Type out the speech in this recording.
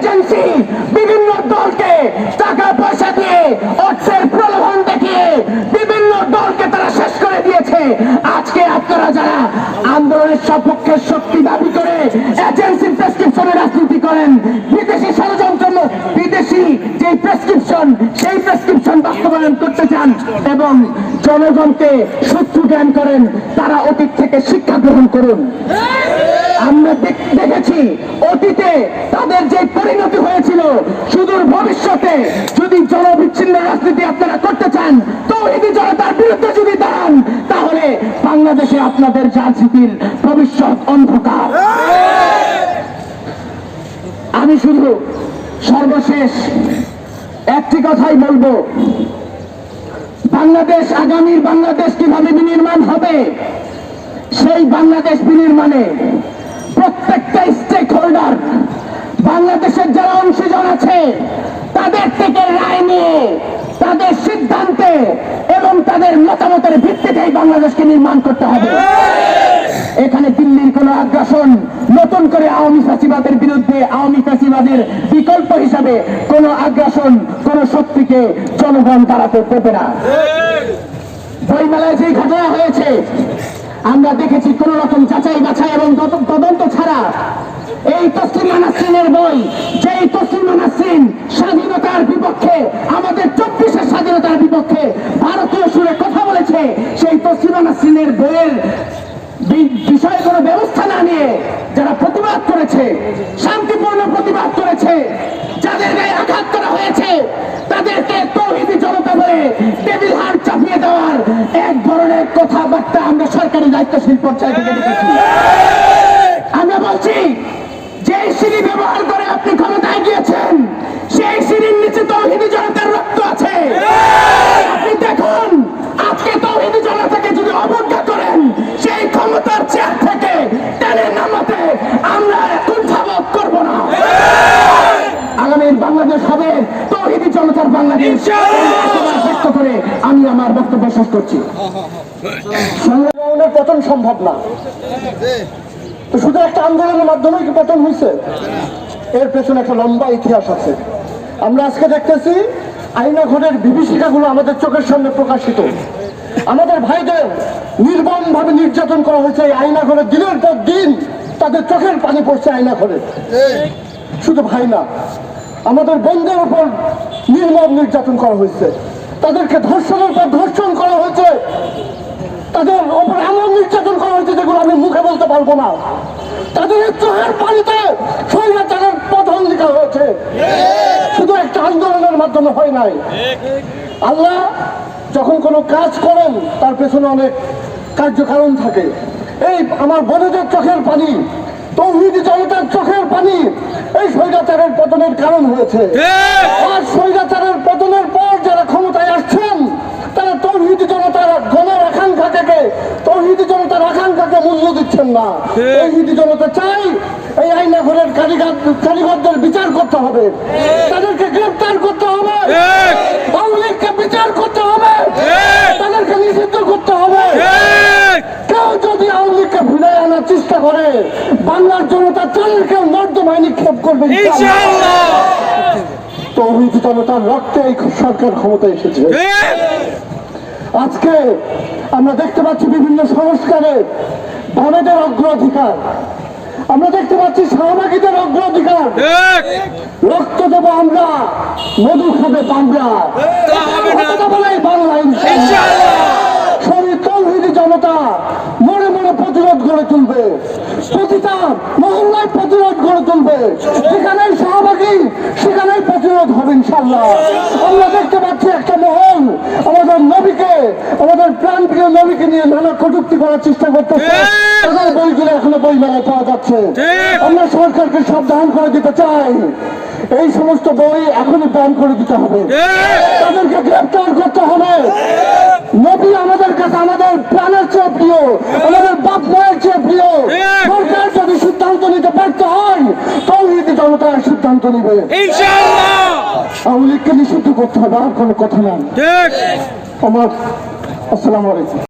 Agency বিভিন্ন দলকে টাকা পয়সা দিয়ে, অর্থের প্রলোভন দেখিয়ে বিভিন্ন দলকে তারা শেষ করে দিয়েছে। আজকে আপনারা যারা আন্দোলনের সপক্ষে শক্তি দাবি করে এজেন্সির প্রেসক্রিপশনে রাজনীতি করেন, বিদেশি ষড়যন্ত্র, বিদেশি যে প্রেসক্রিপশন সেই প্রেসক্রিপশন বাস্তবায়ন করতে চান এবং জনগণকে শত্রু জ্ঞান করেন, তারা অতীত থেকে শিক্ষা গ্রহণ করুন। অতীতে তাদের যে পরিণতি হয়েছিল, সুদূর ভবিষ্যতে যদি জনবিচ্ছিন্ন রাজনীতি আপনারা করতে চান তো এই জনতার বিরুদ্ধে যদি দাঁড়ান, তাহলে বাংলাদেশে আপনাদের রাজনীতির ভবিষ্যৎ অন্ধকার। আমি শুধু সর্বশেষ একটি কথাই বলব। বাংলাদেশ আগামীর বাংলাদেশ কীভাবে বিনির্মাণ হবে, সেই বাংলাদেশ বিনির্মাণে প্রত্যেকটা স্টেক হোল্ডার বাংলাদেশের যারা অংশীজন আছে, তাদের থেকে রায় নিয়ে, তাদের সিদ্ধান্তে এবং তাদের মতামতের ভিত্তিতেই বাংলাদেশকে নির্মাণ করতে হবে। এখানে দিল্লির কোন আগ্রাসন, নতুন করে আওয়ামী ফাঁসিবাদের বিরুদ্ধে আওয়ামী ফাঁসিবাদের বিকল্প হিসাবে কোন আগ্রাসন, কোন শক্তিকে জনগণ দাঁড়াতে দেবে না। বইমেলায় যে ঘটনা হয়েছে, আমরা দেখেছি কোন রকম যাচাই বাছাই এবং তদন্ত ছাড়া এই তসলিমা নাসরিনের বই, যেই তসলিমা নাসরিন স্বাধীনতার বিপক্ষে, আমাদের চব্বিশের স্বাধীনতার বিপক্ষে ভারতীয় সুরে কথা বলেছে, সেই তসলিমা নাসরিনের বইয়ের বিষয়ে কোনো ব্যবস্থা না নিয়ে যারা প্রতিবাদ করেছে, শান্তিপূর্ণ প্রতিবাদ করেছে, যাদের গায়ে আঘাত করা হয়েছে, তাদেরকে তৌহিদি জনতা বলে টেবিল হার চাপিয়ে দেওয়ার এক ধরনের কথাবার্তা আমরা সরকারি দায়িত্বশীল পর্যায়ে থেকে দেখেছি। সিঁড়ি ব্যবহার করে আপনি ক্ষমতায় গিয়েছেন। সেই সিঁড়ির নিচে তৌহিদি জনতার রক্ত আছে। আপনি দেখুন, আজকে তৌহিদি জনতাকে যদি অবজ্ঞা করেন, সেই ক্ষমতার চেয়ার থেকে টেনে নামাতে আমরা এখন ধাবক করব না। আগামীর বাংলাদেশ হবে তৌহিদি জনতার বাংলাদেশ। ব্যক্ত করে আমি আমার বক্তব্য শেষ করছি। সংগ্রামের পতন সম্ভব না। তো শুধু একটা আন্দোলনের মাধ্যমে কি পতন হয়েছে এর পেছনে একটা লম্বা ইতিহাস আছে। আমরা আজকে দেখতেছি আইনা ঘরের বিভীষিকাগুলো আমাদের চোখের সামনে প্রকাশিত। আমাদের ভাইদের নির্মম ভাবে নির্যাতন করা হয়েছে এই আইনা ঘরে দিনের পর দিন। তাদের চোখের পানি পড়ছে আইনা ঘরে শুধু ভাই না, আমাদের বন্ধের উপর নির্মম নির্যাতন করা হয়েছে। তাদেরকে ধর্ষণের পর ধর্ষণ করা হয়েছে। তাদের ওপর এমন নির্যাতন করা হয়েছে যেগুলো আমি মুখে বলতে পারব না। তাদের চোখের পানিতে স্বৈরাচারের পতন লেখা হয়েছে। শুধু একটা আন্দোলনের মাধ্যমে হয় নাই। আল্লাহ যখন কোনো কাজ করেন তার পেছনে অনেক কার্যকারণ থাকে। এই আমার বোনেদের চোখের পানি তৌহিদি জনতার চোখের পানি এই স্বৈরাচারের পতনের কারণ হয়েছে। আর স্বৈরাচারের পতনের পর যারা ক্ষমতায় আসছেন তারা তৌহিদি জনতার আকাঙ্ক্ষা থেকে তৌহিদি জনতার আকাঙ্ক্ষাকে মূল্য দিচ্ছেন না তৌহিদি জনতা চাই এই আইনা ঘরের কারিগর কারিগরদের বিচার করতে হবে। তাদেরকে গ্রেপ্তার করতে হবে। আওয়ামী লীগকে বিচার করতে হবে। তাদেরকে নিষিদ্ধ করতে হবে। কেউ যদি আওয়ামী লীগকে ফিরে আনার চেষ্টা করে বাংলার জনতা তাদেরকে নর্দমায় নিক্ষেপ করবে। তৌহিদি জনতার রক্তে এই সরকার ক্ষমতায় এসেছে। আজকে আমরা দেখতে পাচ্ছি বিভিন্ন সংস্কারে বামেদের অগ্রাধিকার। আমরা দেখতে পাচ্ছি সহভাগীদের অগ্রাধিকার। রক্ত দেব আমরা মধু খাবে বাংলা। তৌহিদি জনতা মনে মনে প্রতিরোধ গড়ে তুলবে। প্রতিটা মহল্লায় প্রতিরোধ গড়ে তুলবে। যেখানে সহভাগী সেখানে প্রতিরোধ হবে ইনশাল্লাহ আমরা দেখতে পাচ্ছি একটা মহল আমাদের প্রাণ প্রিয় নবীকে নিয়ে নানা কটুক্তি করার চেষ্টা করতেছে। তাদের বইগুলো এখনও বই মেলায় পাওয়া যাচ্ছে। আমরা সরকারকে সাবধান করে দিতে চাই। এই সমস্ত বই এখনই ব্যান করে দিতে হবে। তাদেরকে গ্রেপ্তার করতে হবে। নবী আমাদের কাছে আমাদের প্রাণের চেয়ে প্রিয় আমাদের বাপ মায়ের চেয়ে প্রিয়। সরকার যদি সিদ্ধান্ত নিতে ব্যর্থ হয় তৌহিদি জনতা সিদ্ধান্ত নিবে। আওয়ামী লীগকে নিষিদ্ধ করতে হবে আর কোনো কথা নাই। আমার আসসালামু আলাইকুম।